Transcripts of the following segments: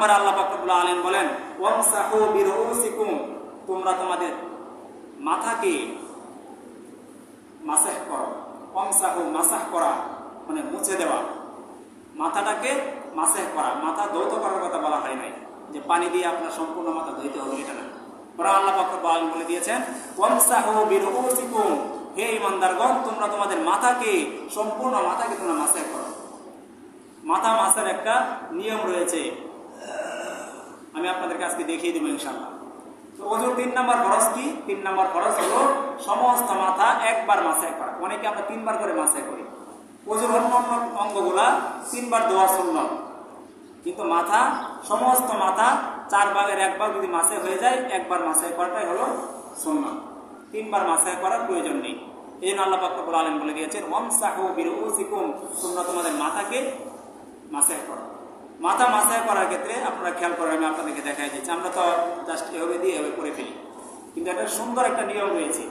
আমার আল্লাহ পাকুল আলেন বলেন, ওয়ামসাহু বিরউসিকুম তোমরা তোমাদের মাথাকে মাসাহ করো। ওয়ামসাহু মাসাহ করা মানে মুছে দেওয়া। মাথাটাকে মাসাহ করা। মাথা ধৌত করার কথা বলা হয় নাই। যে পানি দিয়ে আপনার সম্পূর্ণ মাথা ধুইতে হবে এটা না। ওরা আল্লাহ পাকুল আলম বলে দিয়েছেন, ওয়ামসাহু বিরউসিকুম হে ইমানদারগণ তোমরা তোমাদের মাথাকে, সম্পূর্ণ মাথাকে তোমরা মাসাহ করো। মাথা মাসার একটা নিয়ম রয়েছে। আমি আপনাদেরকে আজকে দেখিয়ে দেবো ইনশাল্লাহ তো ওজোর তিন নম্বর খরচ কি? তিন নম্বর খরচ হলো সমস্ত মাথা একবার মাসায় করা। অনেকে আমরা তিনবার করে মাসায় করি। ওজোর অন্য অন্য অঙ্গগুলা তিনবার দেওয়া শূন্য কিন্তু মাথা, সমস্ত মাথা চার ভাগের এক ভাগ যদি মাসে হয়ে যায়, একবার মাসায় করাটাই হলো শূন্য তিনবার মাসায় করার প্রয়োজন নেই। এই জন্য আল্লাহ আলম বলে দিয়েছেন ওম সাহু বীর তোমরা তোমাদের মাথাকে মাসায় করো। মাথা মাসায় করার ক্ষেত্রে আপনারা খেয়াল করেন, আমি আপনাদেরকে দেখাই দিচ্ছি। আমরা তো জাস্ট এভাবে দিয়ে এভাবে করে ফেলি। কিন্তু একটা সুন্দর একটা নিয়ম রয়েছে।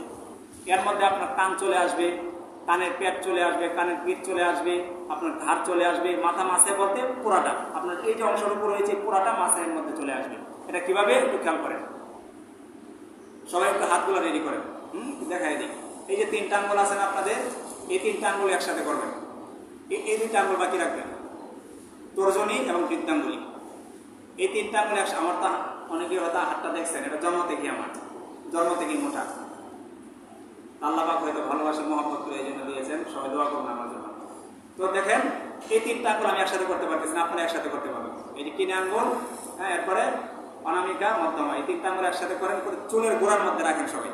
এর মধ্যে আপনার কান চলে আসবে, কানের পেট চলে আসবে, কানের পিঠ চলে আসবে, আপনার ঘাড় চলে আসবে, মাথা মাসে বলতে পুরাটা। আপনার এই যে অংশটুকু রয়েছে, পুরাটা মাসের মধ্যে চলে আসবে। এটা কীভাবে? একটু খেয়াল করেন। সবাই একটু হাতগুলো রেডি করেন। হুম? দেখাই দিই। এই যে তিনটা আঙ্গুল আছেন আপনাদের? এই তিনটা আঙ্গুল একসাথে করবেন। এই- এই দুইটা আঙ্গুল বাকি রাখবেন। তর্জনী এবং বৃদ্ধাঙ্গুলি এই তিনটা আঙুল একসাথে আমার তা অনেকে হয়তো হাতটা দেখছেন, এটা জন্ম থেকে আমার, জন্ম থেকে মোটা। আল্লাপাক হয়তো ভালোবাসে, মহব্বত এই জন্য দিয়েছেন, সবাই দোয়া করুন আমার জন্য। তো দেখেন, এই তিনটা আঙুল আমি একসাথে করতে পারতেছি না, আপনারা একসাথে করতে পারবেন। এই যে কিনে আঙ্গুল হ্যাঁ এরপরে অনামিকা, মধ্যমা, এই তিনটা আঙুল একসাথে করেন, করে চুলের গোড়ার মধ্যে রাখেন সবাই।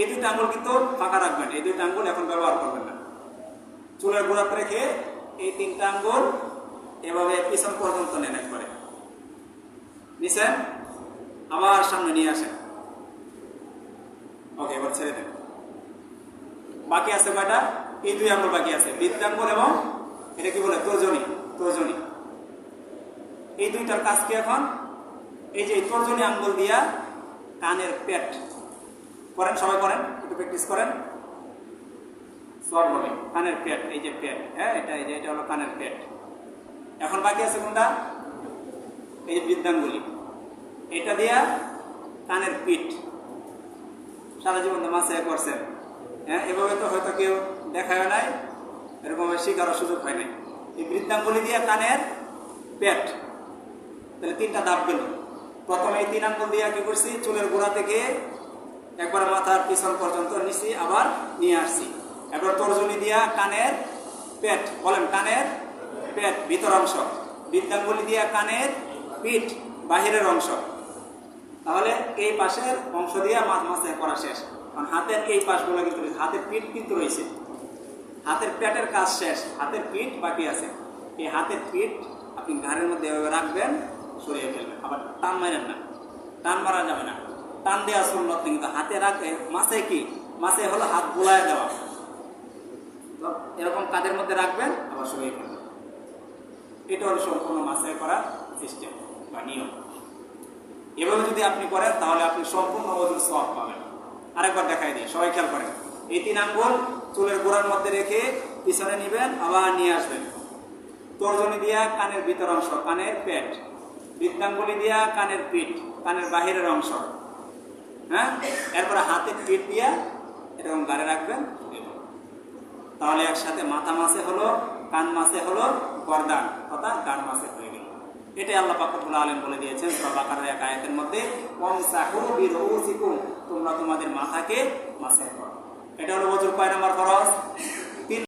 এই দুইটা আঙ্গুল কিন্তু ফাঁকা রাখবেন, এই দুইটা আঙ্গুল এখন ব্যবহার করবেন না। চুলের গোড়াতে রেখে এই তিনটা আঙ্গুল এভাবে পিছন পর্যন্ত নেন একবারে নিছেন আবার সামনে নিয়ে আসেন ওকে, এবার ছেড়ে দেন। বাকি আছে কয়টা? এই দুই আঙ্গুল বাকি আছে। বৃদ্ধাঙ্গুল এবং এটা কি বলে? তর্জনী। তর্জনী। এই দুইটার কাজ কি এখন? এই যে তর্জনী আঙ্গুল দিয়া কানের পেট করেন, সবাই করেন? একটু প্র্যাকটিস করেন। সব হবে কানের পেট, এই যে পেট হ্যাঁ এটা, এই যে, এটা হলো কানের পেট। এখন বাকি আছে কোনটা? এই যে বৃদ্ধাঙ্গুলি। এটা দিয়া কানের পিঠ। সারা জীবন মাসে করছেন হ্যাঁ এভাবে তো হয়তো কেউ দেখায় নাই এরকম শিখারও সুযোগ হয় নাই। এই বৃদ্ধাঙ্গুলি দিয়ে কানের পেট। তাহলে তিনটা দাব গেল। প্রথমে এই তিন আঙ্গুল দিয়ে কি করছি? চুলের গোড়া থেকে একবার মাথার পিছন পর্যন্ত নিছি, আবার নিয়ে আসছি। এবার তর্জনী দিয়া কানের পেট, বলেন কানের পেট, ভিতর অংশ। বৃদ্ধাঙ্গুলি দিয়া কানের পিঠ, বাহিরের অংশ। তাহলে এই পাশের অংশ দিয়ে মাছ মাছে করা শেষ। কারণ হাতের এই পাশগুলো কিন্তু হাতের পিঠ কিন্তু রয়েছে। হাতের পেটের কাজ শেষ। হাতের পিঠ বাকি আছে। এই হাতের পিঠ আপনি ঘাড়ের মধ্যে রাখবেন, সরিয়ে ফেলবেন। আবার টান মারেন না। টান মারা যাবে না। টান দেওয়া সুন্নত কিন্তু হাতে রাখে। মাছে কি? মাছে হলো হাত বোলায় দেওয়া। কাদের মধ্যে রাখবেন? আবার সরিয়ে ফেলবেন এটা হলো সম্পূর্ণ মাছে করা সিস্টেম বা নিয়ম। এভাবে যদি আপনি করেন, তাহলে আপনি সম্পূর্ণ ওজন সব পাবেন। আরেকবার দেখাই দিই, সবাই খেয়াল করেন। এই তিন আঙ্গুল চুলের গোড়ার মধ্যে রেখে পিছনে নেবেন, আবার নিয়ে আসবেন। তর্জনী দিয়া কানের ভিতর অংশ, কানের পেট। বৃদ্ধাঙ্গুলি দিয়া কানের পিঠ, কানের বাহিরের অংশ। হ্যাঁ? এরপরে হাতের পিঠ দিয়া এরকম গাড়ে রাখবেন তাহলে একসাথে মাথা মাসে হলো, কান মাসে হলো গরদান। অর্থাৎ গান মাসে হয়ে গেল। এটাই আল্লাহ পাকুল আলম বলে দিয়েছেন সর্বাকারের এক আয়তের মধ্যে তোমরা তোমাদের মাথাকে মাসে করো। এটা হলো বছর কয় নম্বর খরচ